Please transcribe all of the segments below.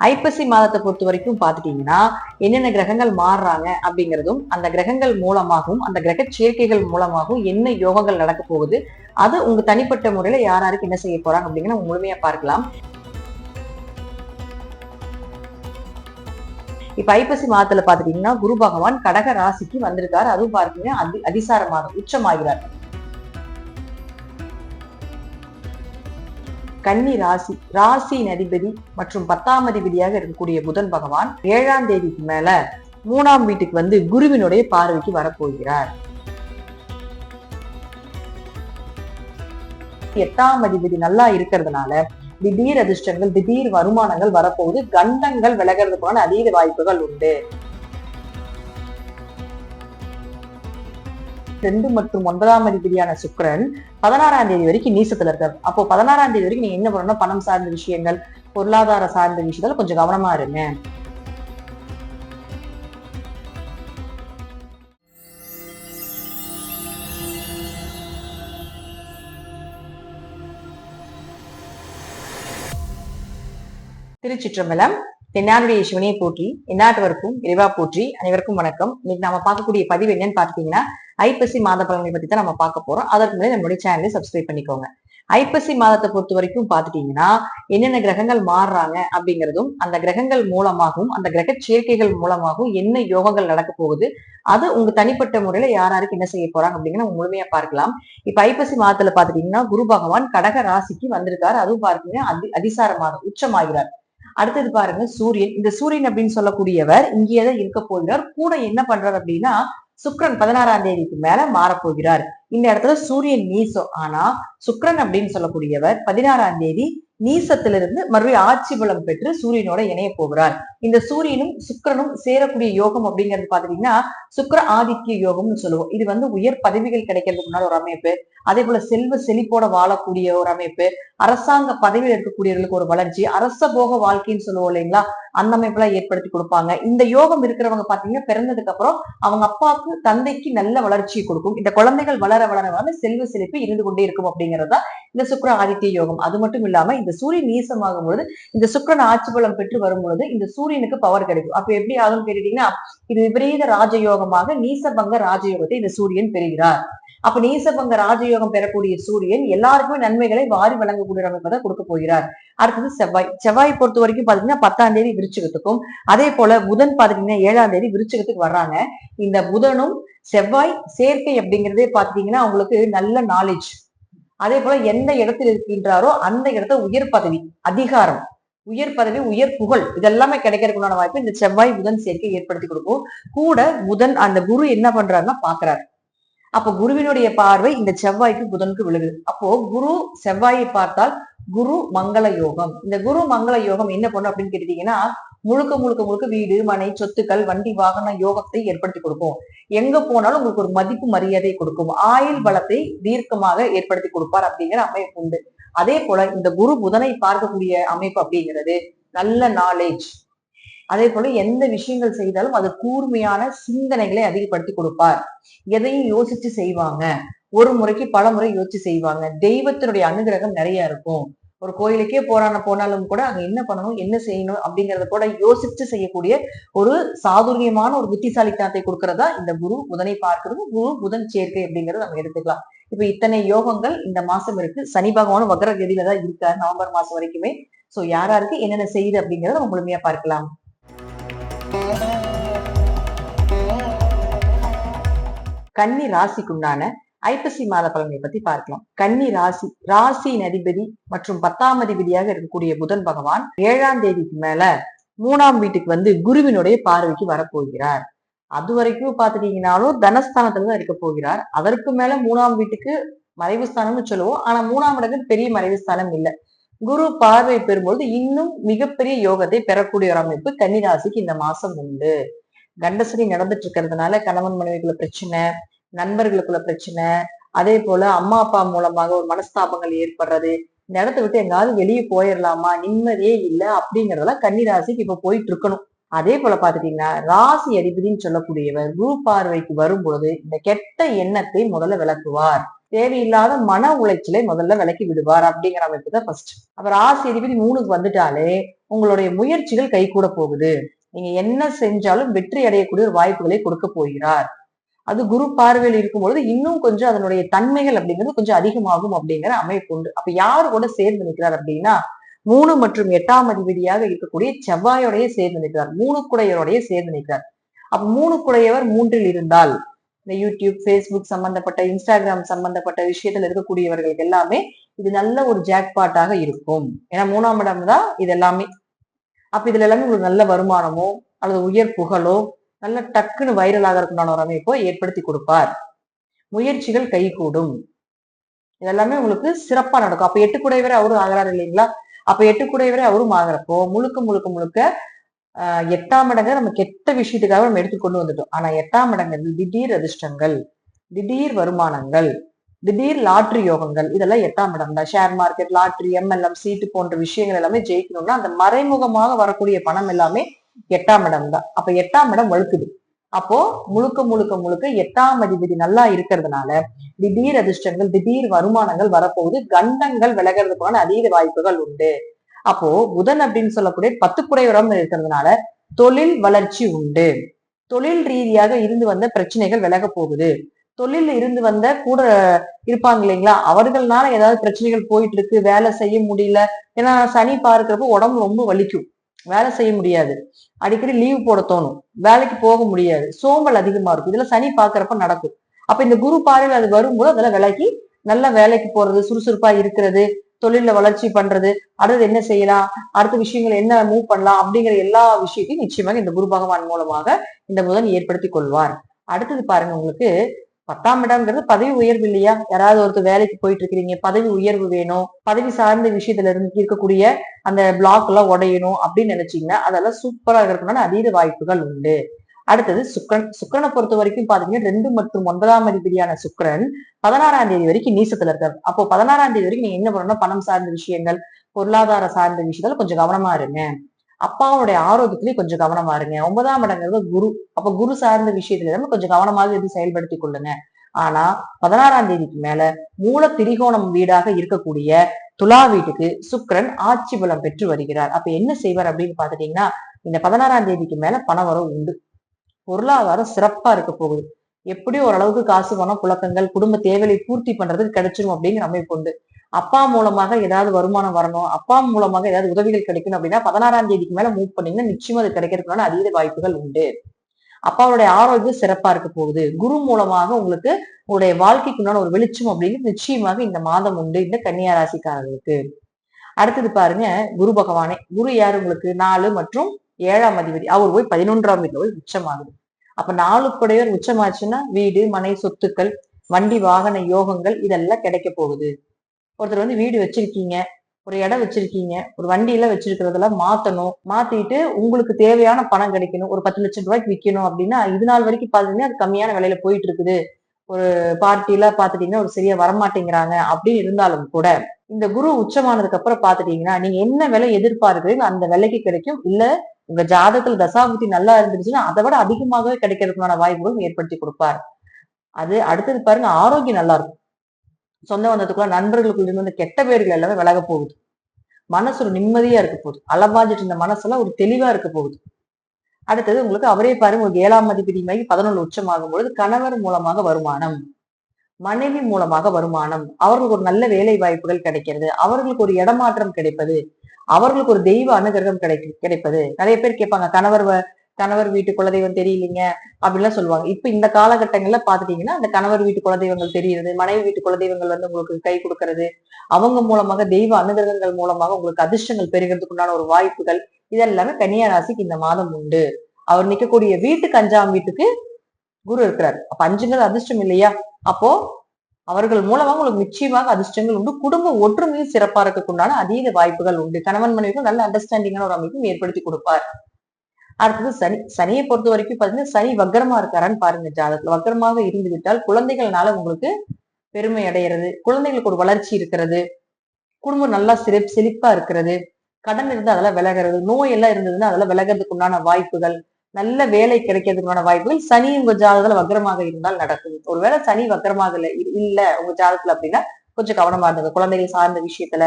ஐப்பசி மாதத்தை பொறுத்த வரைக்கும் பாத்துட்டீங்கன்னா என்னென்ன கிரகங்கள் மாறுறாங்க அப்படிங்கிறதும் அந்த கிரகங்கள் மூலமாகவும் அந்த கிரக சேர்க்கைகள் மூலமாகவும் என்ன யோகங்கள் நடக்க போகுது அது உங்க தனிப்பட்ட முறையில யார் யாருக்கு என்ன செய்ய போறாங்க அப்படிங்கிற முழுமையா பார்க்கலாம். இப்ப ஐப்பசி மாதத்துல பாத்துட்டீங்கன்னா குரு பகவான் கடக ராசிக்கு வந்திருக்காரு. அதுவும் பாருங்க அதி அதிசார மாதம் உச்சமாகிறார். கன்னி ராசி ராசியின் அதிபதி மற்றும் பத்தாம் அதிபதியாக இருக்கக்கூடிய புதன் பகவான் ஏழாம் தேதிக்கு மேல மூணாம் வீட்டுக்கு வந்து குருவினுடைய பார்வைக்கு வரப்போகிறார். எட்டாம் அதிபதி நல்லா இருக்கிறதுனால திடீர் அதிர்ஷ்டங்கள் திடீர் வருமானங்கள் வரப்போகுது. கண்டங்கள் விலகிறதுக்கான அதீத வாய்ப்புகள் உண்டு. ரெண்டு மற்றும் ஒன்பதாம் அதிபதியான சுக்கரன் பதினாறாம் தேதி வரைக்கும் நீசத்துல இருக்காரு. அப்போ பதினாறாம் தேதி வரைக்கும் நீங்க என்ன பண்ணணும்? பணம் சார்ந்த விஷயங்கள் பொருளாதார சார்ந்த விஷயத்துல கொஞ்சம் கவனமா இருங்க. திருச்சிற்றம்பலம் தென்னாடுடைய சிவனையை போற்றி எந்நாட்டவருக்கும் இறைவா போற்றி அனைவருக்கும் வணக்கம். இன்னைக்கு நாம பார்க்கக்கூடிய பதிவு என்னன்னு பாத்தீங்கன்னா ஐப்பசி மாத பலன்களை பத்தி தான் நம்ம பார்க்க போறோம். அதற்கு முன்னாடி நம்மளுடைய சேனலை சப்ஸ்கிரைப் பண்ணிக்கோங்க. ஐப்பசி மாதத்தை பொறுத்த வரைக்கும் பாத்துட்டீங்கன்னா என்னென்ன கிரகங்கள் மாறுறாங்க அப்படிங்கிறதும் அந்த கிரகங்கள் மூலமாகவும் அந்த கிரக சேர்க்கைகள் மூலமாகவும் என்ன யோகங்கள் நடக்க போகுது அது உங்க தனிப்பட்ட முறையில யார் யாருக்கு என்ன செய்ய போறாங்க அப்படிங்கிற முழுமையா பார்க்கலாம். இப்ப ஐப்பசி மாதத்துல பாத்துட்டீங்கன்னா குரு பகவான் கடக ராசிக்கு வந்திருக்காரு. அதுவும் பாருங்க அதி அதிசாரமாக உச்சமாகிறார். அடுத்தது பாருங்க சூரியன். இந்த சூரியன் அப்படின்னு சொல்லக்கூடியவர் இங்கேயே இருக்க போகிறார். கூட என்ன பண்றாரு அப்படின்னா சுக்ரன் பதினாறாம் தேதிக்கு மேல மாறப்போகிறார். இந்த இடத்துல சூரியன் நீசம் ஆனா சுக்ரன் அப்படின்னு சொல்லக்கூடியவர் பதினாறாம் தேதி நீசத்திலிருந்து மறுபடியும் ஆட்சி பலம் பெற்று சூரியனோட இணைய போகிறார். இந்த சூரியனும் சுக்கிரனும் சேரக்கூடிய யோகம் அப்படிங்கிறது பாத்தீங்கன்னா சுக்கர ஆதித்ய யோகம்னு சொல்லுவோம். இது வந்து உயர் பதவிகள் கிடைக்கிறதுக்கு முன்னாடி ஒரு அமைப்பு. அதே போல செல்வ செழிப்போட வாழக்கூடிய ஒரு அமைப்பு. அரசாங்க பதவியில் இருக்கக்கூடியவர்களுக்கு ஒரு வளர்ச்சி. அரச போக வாழ்க்கைன்னு சொல்லுவோம் இல்லைங்களா? அந்த அமைப்புல ஏற்படுத்தி கொடுப்பாங்க. இந்த யோகம் இருக்கிறவங்க பாத்தீங்கன்னா பிறந்ததுக்கு அப்புறம் அவங்க அப்பாவுக்கு தந்தைக்கு நல்ல வளர்ச்சியை கொடுக்கும். இந்த குழந்தைகள் வளர வளர வளர செல்வ செழிப்பு இருந்து கொண்டே இருக்கும் அப்படிங்கறதா இந்த சுக்கர ஆதித்ய யோகம். அது மட்டும் இல்லாம இந்த சூரியன் நீசமாகும் பொழுது இந்த சுக்கரன் ஆட்சி பலம் பெற்று வரும் பொழுது இந்த சூரியனுக்கு பவர் கிடைக்கும். அப்ப எப்படி ஆகும் கேட்டீங்கன்னா இது விபரீத ராஜயோகமாக நீசபங்க ராஜயோகத்தை இந்த சூரியன் பெறுகிறார். அப்ப நீசபங்க ராஜயோகம் பெறக்கூடிய சூரியன் எல்லாருக்குமே நன்மைகளை வாரி வழங்கக்கூடிய அமைப்பை கொடுக்க போகிறார். அடுத்தது செவ்வாய். செவ்வாய் பொறுத்த வரைக்கும் பாத்தீங்கன்னா பத்தாம் தேதி விருச்சகத்துக்கும் அதே போல புதன் பாத்தீங்கன்னா ஏழாம் தேதி விருச்சகத்துக்கு வர்றாங்க. இந்த புதனும் செவ்வாய் சேர்க்கை அப்படிங்கிறதே பாத்தீங்கன்னா அவங்களுக்கு நல்ல நாலேஜ் அதே போல எந்த இடத்தில் இருக்கின்றாரோ அந்த இடத்த உயர் பதவி அதிகாரம் உயர் பதவி உயர் புகழ் இதெல்லாமே கிடைக்கிறதுக்குண்டான வாய்ப்பு இந்த செவ்வாய் புதன் சேர்க்கை ஏற்படுத்தி கொடுக்கும். கூட புதன் அந்த குரு என்ன பண்றாருன்னா பாக்குறாரு அப்ப குருவினுடைய பார்வை இந்த செவ்வாய்க்கு புதனுக்கு விழுகுது. அப்போ குரு செவ்வாயை பார்த்தால் குரு மங்கள யோகம். இந்த குரு மங்கள யோகம் என்ன பண்ணும் அப்படின்னு கேட்டீங்கன்னா முழுக்க முழுக்க முழுக்க வீடு மனை சொத்துக்கள் வண்டி வாகன யோகத்தை ஏற்படுத்தி கொடுக்கும். எங்க போனாலும் உங்களுக்கு ஒரு மதிப்பு மரியாதை கொடுக்கும். ஆயுள் பலத்தை தீர்க்கமாக ஏற்படுத்தி கொடுப்பார் அப்படிங்கிற அமைப்பு உண்டு. அதே போல இந்த குரு புதனை பார்க்கக்கூடிய அமைப்பு அப்படிங்கிறது நல்ல நாலேஜ் அதே போல எந்த விஷயங்கள் செய்தாலும் அது கூர்மையான சிந்தனைகளை அதிகப்படுத்தி கொடுப்பார். எதையும் யோசிச்சு செய்வாங்க. ஒரு முறைக்கு பல முறை யோசிச்சு செய்வாங்க. தெய்வத்தினுடைய அனுகிரகம் நிறைய இருக்கும். ஒரு கோயிலுக்கே போறான போனாலும் கூட அங்க என்ன பண்ணணும் என்ன செய்யணும் அப்படிங்கறத கூட யோசிச்சு செய்யக்கூடிய ஒரு சாதுரியமான ஒரு புத்திசாலித்தனத்தை கொடுக்கறதா இந்த குரு புதனை பார்க்கிறது. குரு புதன் சேர்க்கை அப்படிங்கறத நம்ம எடுத்துக்கலாம். இப்ப இத்தனை யோகங்கள் இந்த மாசம் இருக்கு. சனி பகவான் வக்ரகதியில தான் இருக்காரு நவம்பர் மாசம் வரைக்குமே. சோ யாராருக்கு என்னென்ன செய்யுது அப்படிங்கறத நம்ம முழுமையா பார்க்கலாம். கன்னி ராசிக்குண்டான ஐப்பசி மாத பலனை பத்தி பார்க்கலாம். கன்னி ராசி ராசியின் அதிபதி மற்றும் பத்தாம் அதிபதியாக இருக்கக்கூடிய புதன் பகவான் ஏழாம் தேதிக்கு மேல மூணாம் வீட்டுக்கு வந்து குருவினுடைய பார்வைக்கு வரப்போகிறார். அது வரைக்கும் பாத்துட்டீங்கன்னாலும் தனஸ்தானத்துல தான் இருக்க போகிறார். அதற்கு மேல மூணாம் வீட்டுக்கு மறைவு ஸ்தானம்னு சொல்லுவோம். ஆனா மூணாம் இடத்துல பெரிய மறைவு ஸ்தானம் இல்லை. குரு பார்வை பெறும்பொழுது இன்னும் மிகப்பெரிய யோகத்தை பெறக்கூடிய ஒரு அமைப்பு கன்னிராசிக்கு இந்த மாசம் உண்டு. கண்டசனி நடந்துட்டு இருக்கிறதுனால கணவன் மனைவிக்குள்ள பிரச்சனை நண்பர்களுக்குள்ள பிரச்சனை அதே போல அம்மா அப்பா மூலமாக ஒரு மனஸ்தாபங்கள் ஏற்படுறது. இந்த இடத்த விட்டு எங்காவது வெளியே போயிடலாமா நிம்மதியே இல்லை அப்படிங்கறதெல்லாம் கன்னிராசிக்கு இப்ப போயிட்டு இருக்கணும் அதே போல பாத்துட்டீங்கன்னா ராசி அதிபதினு சொல்லக்கூடியவர் குரு பார்வைக்கு வரும்பொழுது இந்த கெட்ட எண்ணத்தை முதல்ல விளக்குவார். தேவையில்லாத மன உளைச்சலை முதல்ல விளக்கி விடுவார் அப்படிங்கிற அமைப்பு தான் ஃபர்ஸ்ட் அப்ப ராசி அதிபதி மூணுக்கு வந்துட்டாலே உங்களுடைய முயற்சிகள் கை கூட போகுது. நீங்க என்ன செஞ்சாலும் வெற்றி அடையக்கூடிய ஒரு வாய்ப்புகளை கொடுக்க போகிறார். அது குரு பார்வையில் இருக்கும் பொழுது இன்னும் கொஞ்சம் அதனுடைய தன்மைகள் அப்படிங்கிறது கொஞ்சம் அதிகமாகும் அப்படிங்கிற அமைப்பு உண்டு. அப்ப யாரு கூட சேர்ந்து நிற்கிறார் அப்படின்னா மூணு மற்றும் எட்டாம் அதிபதியாக இருக்கக்கூடிய செவ்வாயோடைய சேர்ந்து நிற்கிறார். மூணு குடையரோடைய சேர்ந்து நிற்கிறார். அப்ப மூணு குடையவர் மூன்றில் இருந்தால் இந்த யூடியூப் ஃபேஸ்புக் சம்பந்தப்பட்ட இன்ஸ்டாகிராம் சம்பந்தப்பட்ட விஷயத்துல இருக்கக்கூடியவர்களுக்கு எல்லாமே இது நல்ல ஒரு ஜாக்பாட்டாக இருக்கும். ஏன்னா மூணாம் இடம் தான் இது எல்லாமே. அப்ப இதுல எல்லாமே உங்களுக்கு நல்ல வருமானமோ அல்லது உயர் புகழோ நல்ல டக்குன்னு வைரல் ஆகிறதுக்குண்டான ஒரு அமைப்போ ஏற்படுத்தி கொடுப்பார். முயற்சிகள் கைகூடும். இதெல்லாமே உங்களுக்கு சிறப்பா நடக்கும். அப்ப எட்டு குடைவரை அவரும் ஆகிறாரு இல்லைங்களா? அப்ப எட்டு குடைவரை அவரும் ஆகிறப்போ முழுக்க முழுக்க முழுக்க ஆஹ் எட்டாம் இடங்க நம்ம கெட்ட விஷயத்துக்காக நம்ம எடுத்து கொண்டு வந்துட்டோம். ஆனா எட்டாம் இடங்கிறது திடீர் அதிர்ஷ்டங்கள் திடீர் வருமானங்கள் திடீர் லாட்ரி யோகங்கள். இதெல்லாம் எட்டாம் இடம் தான். ஷேர் மார்க்கெட் லாட்ரி எம்எல்எம் சீட்டு போன்ற விஷயங்கள் எல்லாமே ஜெயிக்கணும்னா அந்த மறைமுகமாக வரக்கூடிய பணம் எல்லாமே எட்டாம் இடம் தான். அப்ப எட்டாம் இடம் வழுக்குது. அப்போ முழுக்க முழுக்க முழுக்க எட்டாம் அதிபதி நல்லா இருக்கிறதுனால திடீர் அதிர்ஷ்டங்கள் திடீர் வருமானங்கள் வரப்போகுது. கண்டங்கள் விலகிறதுக்கான அதீத வாய்ப்புகள் உண்டு. அப்போ புதன் அப்படின்னு சொல்லக்கூடிய பத்து குறைவரம் இருக்கிறதுனால தொழில் வளர்ச்சி உண்டு. தொழில் ரீதியாக இருந்து வந்த பிரச்சனைகள் விலக போகுது. தொழில் இருந்து வந்த கூட இருப்பாங்க இல்லைங்களா? அவர்கள்னால ஏதாவது பிரச்சனைகள் போயிட்டு இருக்கு. வேலை செய்ய முடியல. ஏன்னா சனி பார்க்கிறப்போ உடம்பு ரொம்ப வலிக்கும். வேலை செய்ய முடியாது. அடிக்கடி லீவ் போட தோணும். வேலைக்கு போக முடியாது. சோம்பல் அதிகமா இருக்கும். இதுல சனி பாக்குறப்ப நடக்கும். அப்ப இந்த குரு பார்வையில் அது வரும்போது அதெல்லாம் விலக்கி நல்லா வேலைக்கு போறது சுறுசுறுப்பா இருக்கிறது தொழில வளர்ச்சி பண்றது அடுத்து என்ன செய்யலாம் அடுத்த விஷயங்கள் என்ன மூவ் பண்ணலாம் அப்படிங்கிற எல்லா விஷயத்தையும் நிச்சயமாக இந்த குரு பகவான் மூலமாக இந்த புதன் ஏற்படுத்தி கொள்வார். அடுத்தது பாருங்க உங்களுக்கு பத்தாம் இடம்ங்கிறது பதவி உயர்வு இல்லையா? யாராவது ஒருத்தர் வேலைக்கு போயிட்டு இருக்கிறீங்க பதவி உயர்வு வேணும் பதவி சார்ந்த விஷயத்துல இருந்து இருக்கக்கூடிய அந்த பிளாக் எல்லாம் உடையணும் அப்படின்னு நினைச்சீங்கன்னா அதெல்லாம் சூப்பரா இருக்கணும்னு அதீத வாய்ப்புகள் உண்டு. அடுத்தது சுக்கரன். சுக்கரனை பொறுத்த வரைக்கும் பாத்தீங்கன்னா ரெண்டு மற்றும் ஒன்பதாம் அதிபதியான சுக்கரன் பதினாறாம் தேதி வரைக்கும் நீசத்துல இருக்காரு. அப்போ பதினாறாம் தேதி வரைக்கும் நீங்க என்ன பண்ணணும்? பணம் சார்ந்த விஷயங்கள் பொருளாதார சார்ந்த விஷயத்துல கொஞ்சம் கவனமா இருங்க. அப்பாவுடைய ஆரோக்கியத்திலயும் கொஞ்சம் கவனமா இருங்க. ஒன்பதாம் இடங்கிறது குரு. அப்ப குரு சார்ந்த விஷயத்துல இருந்து கொஞ்சம் கவனமாக இது செயல்படுத்தி கொள்ளுங்க. ஆனா பதினாறாம் தேதிக்கு மேல மூல திரிகோணம் வீடாக இருக்கக்கூடிய துலா வீட்டுக்கு சுக்கரன் ஆட்சி பலம் பெற்று வருகிறார். அப்ப என்ன செய்வார் அப்படின்னு பாத்துட்டீங்கன்னா இந்த பதினாறாம் தேதிக்கு மேல பணவரவு உண்டு. பொருளாதாரம் சிறப்பா இருக்க போகுது. எப்படி ஓரளவுக்கு காசு பணம் புழக்கங்கள் குடும்ப தேவையை பூர்த்தி பண்றதுக்கு கிடைச்சிரும் அப்படிங்கிற அமைப்பு உண்டு. அப்பா மூலமாக ஏதாவது வருமானம் வரணும் அப்பா மூலமாக ஏதாவது உதவிகள் கிடைக்கணும் அப்படின்னா பதினாறாம் தேதிக்கு மேல மூவ் பண்ணீங்கன்னா நிச்சயம் அது கிடைக்கிறதுக்கான அதீத வாய்ப்புகள் உண்டு. அப்பாவுடைய ஆரோக்கியம் சிறப்பா இருக்க போகுது. குரு மூலமாக உங்களுக்கு உங்களுடைய வாழ்க்கைக்குண்டான ஒரு வெளிச்சம் அப்படிங்கிறது நிச்சயமாக இந்த மாதம் உண்டு இந்த கன்னியா ராசிக்காரர்களுக்கு அடுத்தது பாருங்க குரு பகவானே. குரு யாரு உங்களுக்கு? நாலு மற்றும் ஏழாம் அதிபதி. அவர் போய் பதினொன்றாம் வீட்டுல போய் உச்சமாகுது. அப்ப நாலு குடையவர் உச்சமாச்சுன்னா வீடு மனை சொத்துக்கள் வண்டி வாகன யோகங்கள் இதெல்லாம் கிடைக்க போகுது. ஒருத்தர் வந்து வீடு வச்சிருக்கீங்க ஒரு இடம் வச்சிருக்கீங்க ஒரு வண்டியில வச்சிருக்கிறதெல்லாம் மாத்தணும். மாத்திட்டு உங்களுக்கு தேவையான பணம் கிடைக்கணும். ஒரு பத்து லட்சம் ரூபாய்க்கு விற்கணும் அப்படின்னா இது நாள் வரைக்கும் பாத்தீங்கன்னா அது கம்மியான விலையில போயிட்டு இருக்குது ஒரு பார்ட்டில பாத்துட்டீங்கன்னா ஒரு சரியா வரமாட்டேங்கிறாங்க அப்படின்னு இருந்தாலும் கூட இந்த குரு உச்சமானதுக்கு அப்புறம் பாத்துட்டீங்கன்னா நீங்க என்ன விலை எதிர்பார்க்குறீங்க அந்த விலைக்கு கிடைக்கும். இல்ல உங்க ஜாதகத்துல தசாபுத்தி நல்லா இருந்துச்சுன்னா அதை விட அதிகமாகவே கிடைக்கிறதுக்கான வாய்ப்புகளும் ஏற்படுத்தி கொடுப்பார். அது அடுத்தது பாருங்க ஆரோக்கியம் நல்லா இருக்கும். சொந்த வந்ததுக்குள்ள நண்பர்களுக்குள்ள இருந்து கெட்ட பேர்கள் எல்லாமே விலக போகுது. மனசு ஒரு நிம்மதியா இருக்க போகுது. அலபாஞ்சிட்டு இருந்த மனசெல்லாம் ஒரு தெளிவா இருக்க போகுது. அடுத்தது உங்களுக்கு அவரே பாருங்க உங்களுக்கு ஏழாம் மதிப்பீதி மாதிரி பதினொன்று உச்சமாகும் பொழுது கணவர் மூலமாக வருமானம் மனைவி மூலமாக வருமானம் அவர்களுக்கு ஒரு நல்ல வேலை வாய்ப்புகள் கிடைக்கிறது அவர்களுக்கு ஒரு இடமாற்றம் கிடைப்பது அவர்களுக்கு ஒரு தெய்வ அனுகிரகம் கிடை கிடைப்பது. நிறைய பேர் கேட்பாங்க கணவர் வ- கணவர் வீட்டு குலதெய்வம் தெரியலீங்க அப்படின்லாம் சொல்லுவாங்க. இப்ப இந்த காலகட்டங்கள்ல பாத்துட்டீங்கன்னா அந்த கணவர் வீட்டு குலதெய்வங்கள் தெரியுது மனைவி வீட்டு குலதெய்வங்கள் வந்து உங்களுக்கு கை கொடுக்கறது அவங்க மூலமாக தெய்வ அனுகிரகங்கள் மூலமாக உங்களுக்கு அதிர்ஷ்டங்கள் பெறுகிறதுக்கு உண்டான ஒரு வாய்ப்புகள் இதெல்லாமே கன்னியா ராசிக்கு இந்த மாதம் உண்டு. அவர் நிக்கக்கூடிய வீட்டுக்கு அஞ்சாம் வீட்டுக்கு குரு இருக்கிறார். அப்ப அஞ்சுங்கிறது அதிர்ஷ்டம் இல்லையா? அப்போ அவர்கள் மூலமாக உங்களுக்கு நிச்சயமாக அதிர்ஷ்டங்கள் உண்டு. குடும்ப ஒற்றுமையும் சிறப்பா இருக்கக்குண்டான அதீத வாய்ப்புகள் உண்டு. கணவன் மனைவிக்கும் நல்ல அண்டர்ஸ்டாண்டிங்கான ஒரு அமைப்பும் ஏற்படுத்தி கொடுப்பார். அடுத்தது சனி சனியை பொறுத்த வரைக்கும் பாத்தீங்கன்னா சனி வக்கரமா இருக்காரான்னு பாருங்க ஜாதகத்துல. வக்கரமாக இருந்து விட்டால் குழந்தைகள்னால உங்களுக்கு பெருமை அடையிறது குழந்தைகளுக்கு ஒரு வளர்ச்சி இருக்கிறது. குடும்பம் நல்லா சிறி செழிப்பா இருக்கிறது. கடன் இருந்து அதெல்லாம் விலகிறது. நோய் எல்லாம் இருந்ததுன்னா அதெல்லாம் விலகிறதுக்கு உண்டான வாய்ப்புகள். நல்ல வேலை கிடைக்கிறதுக்கான வாய்ப்புகள். சனி உங்க ஜாதகத்துல வக்கரமாக இருந்தால் நடக்குது. ஒருவேளை சனி வக்கரமாக இல்ல இல்ல உங்க ஜாதகத்துல அப்படின்னா கொஞ்சம் கவனமா இருந்தது குழந்தைகள் சார்ந்த விஷயத்துல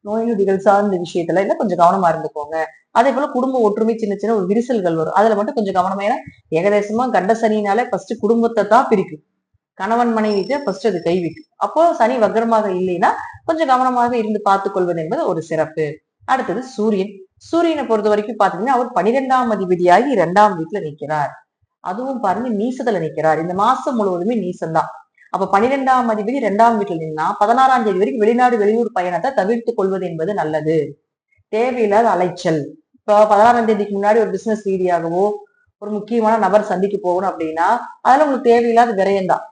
நோய் நொடிகள் சார்ந்த விஷயத்துல எல்லாம் கொஞ்சம் கவனமா இருந்துக்கோங்க. அதே போல குடும்ப ஒற்றுமை சின்ன சின்ன ஒரு விரிசல்கள் வரும். அதுல மட்டும் கொஞ்சம் கவனமா ஏன்னா ஏகதேசமா கண்ட சனினாலே ஃபர்ஸ்ட் குடும்பத்தை தான் பிரிக்கும். கணவன் மனைவிக்கு ஃபர்ஸ்ட் அது கைவிக்கும். அப்போ சனி வக்ரமாக இல்லைன்னா கொஞ்சம் கவனமாக இருந்து பார்த்துக் கொள்வது என்பது ஒரு சிறப்பு. அடுத்தது சூரியன். சூரியனை பொறுத்த வரைக்கும் பாத்தீங்கன்னா அவர் பனிரெண்டாம் அதிபதியாகி இரண்டாம் வீட்டுல நிற்கிறார். அதுவும் பாருங்க நீசத்துல நிற்கிறார். இந்த மாசம் முழுவதுமே நீசம்தான். அப்ப பனிரெண்டாம் அதிபதி இரண்டாம் வீட்டில் நின்னா பதினாறாம் தேதி வரைக்கும் வெளிநாடு வெளியூர் பயணத்தை தவிர்த்து கொள்வது என்பது நல்லது. தேவையில்லாத அலைச்சல். இப்போ பதினாறாம் தேதிக்கு முன்னாடி ஒரு பிசினஸ் ரீதியாகவோ ஒரு முக்கியமான நபர் சந்திக்க போகணும் அப்படின்னா அதுல உங்களுக்கு தேவையில்லாத விரயம்தான்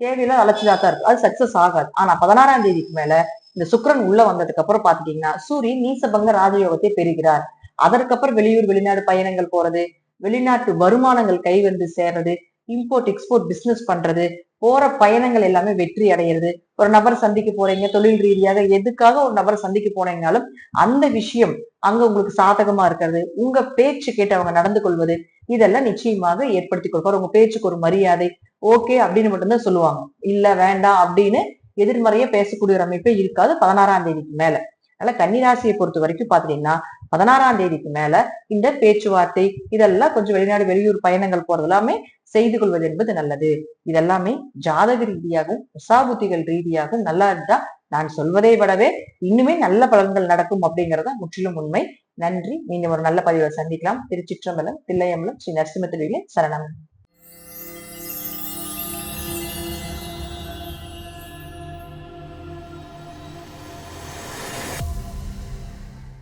தேவையில்லாத அலைச்சலா தான் இருக்கு அது சக்சஸ் ஆகாது. ஆனா பதினாறாம் தேதிக்கு மேல இந்த சுக்கரன் உள்ள வந்ததுக்கு அப்புறம் பாத்துட்டீங்கன்னா சூரியன் நீசபங்க ராஜயோகத்தை பெறுகிறார். அதற்கப்புறம் வெளியூர் வெளிநாடு பயணங்கள் போறது வெளிநாட்டு வருமானங்கள் கை வந்து சேர்றது இம்போர்ட் எக்ஸ்போர்ட் பிசினஸ் பண்றது போற பயணங்கள் எல்லாமே வெற்றி அடையிறது. ஒரு நபர் சந்திக்க போறீங்க தொழில் ரீதியாக எதுக்காக ஒரு நபர் சந்திக்க போனீங்கனாலும் அந்த விஷயம் அங்க உங்களுக்கு சாதகமா இருக்கிறது. உங்க பேச்சு கேட்டு அவங்க நடந்து கொள்வது இதெல்லாம் நிச்சயமாக ஏற்படுத்தி கொடுப்பார் உங்க பேச்சுக்கு ஒரு மரியாதை ஓகே அப்படின்னு மட்டும்தான் சொல்லுவாங்க. இல்ல வேண்டாம் அப்படின்னு எதிர்மறையே பேசக்கூடிய ஒரு அமைப்பே இருக்காது பதினாறாம் தேதிக்கு மேல. அதனால கன்னிராசியை பொறுத்த வரைக்கும் பாத்தீங்கன்னா பதினாறாம் தேதிக்கு மேல இந்த பேச்சுவார்த்தை இதெல்லாம் கொஞ்சம் வெளிநாடு வெளியூர் பயணங்கள் போறது எல்லாமே செய்து கொள்வது என்பது நல்லது. இதெல்லாமே ஜாதக ரீதியாகவும் உசாபுத்திகள் ரீதியாகவும் நல்லா இருந்தா நான் சொல்வதை விடவே இன்னுமே நல்ல பலன்கள் நடக்கும் அப்படிங்கறத முற்றிலும் உண்மை. நன்றி. மீண்டும் ஒரு நல்ல பதிவை சந்திக்கலாம். திருச்சிற்றம்பலம் தில்லையம்பலம் ஸ்ரீ நரசிம்ம சரணம்.